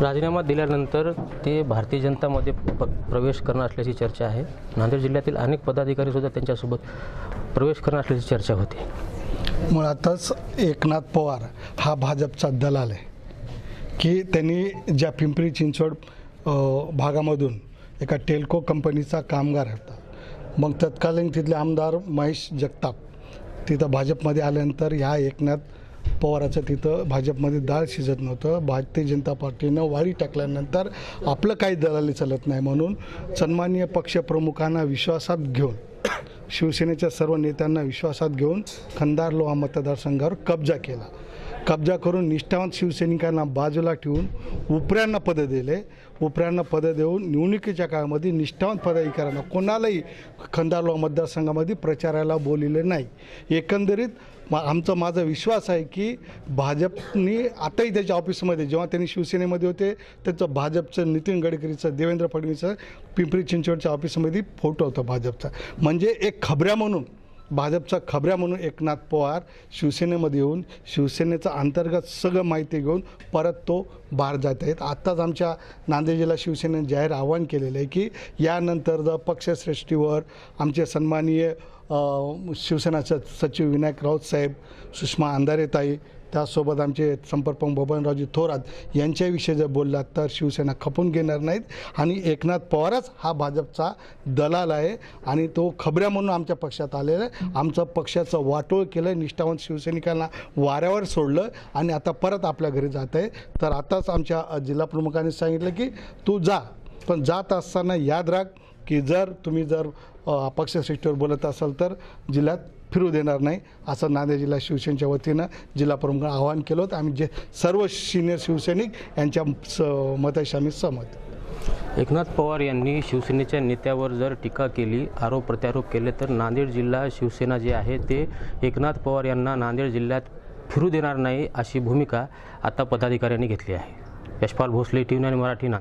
राजीनामा दिल्यानंतर ते भारतीय जनतामध्ये प प्रवेश करणार असल्याची चर्चा आहे. नांदेड जिल्ह्यातील अनेक पदाधिकारीसुद्धा त्यांच्यासोबत प्रवेश करणार असल्याची चर्चा होती. मुळातच एकनाथ पवार हा भाजपचा दलाल आहे. की त्यांनी ज्या पिंपरी चिंचवड भागामधून एका टेल्को कंपनीचा कामगार होता. मग तत्कालीन तिथले आमदार महेश जगताप तिथं भाजपमध्ये आल्यानंतर ह्या एकनाथ पवाराचं तिथं भाजपमध्ये डाळ शिजत नव्हतं. भारतीय जनता पार्टीनं वाळी टाकल्यानंतर आपलं काही दलाली चालत नाही म्हणून सन्माननीय पक्षप्रमुखांना विश्वासात घेऊन शिवसेनेच्या सर्व नेत्यांना विश्वासात घेऊन खंदार लोहा मतदारसंघावर कब्जा केला. कब्जा करून निष्ठावंत शिवसैनिकांना बाजूला ठेवून उपऱ्यांना पदं दिले. उपऱ्यांना पदं देऊन निवडणुकीच्या काळामध्ये निष्ठावंत पदाधिकाऱ्यांना कोणालाही खंदार मतदारसंघामध्ये प्रचाराला बोलिले नाही. एकंदरीत मा आमचा माझा विश्वास आहे की भाजपनी आताही त्याच्या ऑफिसमध्ये जेव्हा त्यांनी शिवसेनेमध्ये होते त्याचं भाजपचं नितीन गडकरीचं देवेंद्र फडणवीसचं पिंपरी चिंचवडच्या ऑफिसमध्ये फोटो होता भाजपचा. म्हणजे एक खबऱ्या म्हणून भाजपचा खबऱ्या म्हणून एकनाथ पवार शिवसेनेमध्ये येऊन शिवसेनेचं अंतर्गत सगळं माहिती घेऊन परत तो बाहेर जात आहेत. आत्ताच आमच्या नांदेड जिल्हा शिवसेनेने जाहीर आवाहन केलेलं आहे की यानंतर जर पक्षश्रेष्ठीवर आमचे सन्माननीय अ, शिवसेनाचे सचिव विनायक राऊत साहेब सुषमा अंधारेताई त्यासोबत आमचे संपर्क बबनरावजी थोरात यांच्याविषयी जर बोललात तर शिवसेना खपून घेणार नाहीत. आणि एकनाथ पवारच हा भाजपचा दलाल आहे आणि तो खबऱ्या म्हणून आमच्या पक्षात आलेला आहे. आमचं पक्षाचं वाटोळ केलं निष्ठावंत शिवसैनिकांना वाऱ्यावर सोडलं आणि आता परत आपल्या घरी जात आहे. तर आताच आमच्या जिल्हाप्रमुखांनी जिल्हा प्रमुखांनी सांगितलं की तू जा पण जात असताना याद राख की जर तुम्ही जर पक्षश्रेष्ठीवर बोलत असाल तर जिल्ह्यात फिरू देणार नाही असं नांदेड जिल्हा शिवसेनेच्या वतीनं जिल्हा आवाहन केलं होतं. आम्ही जे सर्व सिनियर शिवसैनिक यांच्या स मताशी आम्ही सहमत. एकनाथ पवार यांनी शिवसेनेच्या नेत्यावर जर टीका केली आरोप प्रत्यारोप केले तर नांदेड जिल्हा शिवसेना जे आहे ते एकनाथ पवार यांना नांदेड जिल्ह्यात फिरू देणार नाही अशी भूमिका आता पदाधिकाऱ्यांनी घेतली आहे. Yashpal Bhosale T nine Marathi Nanded.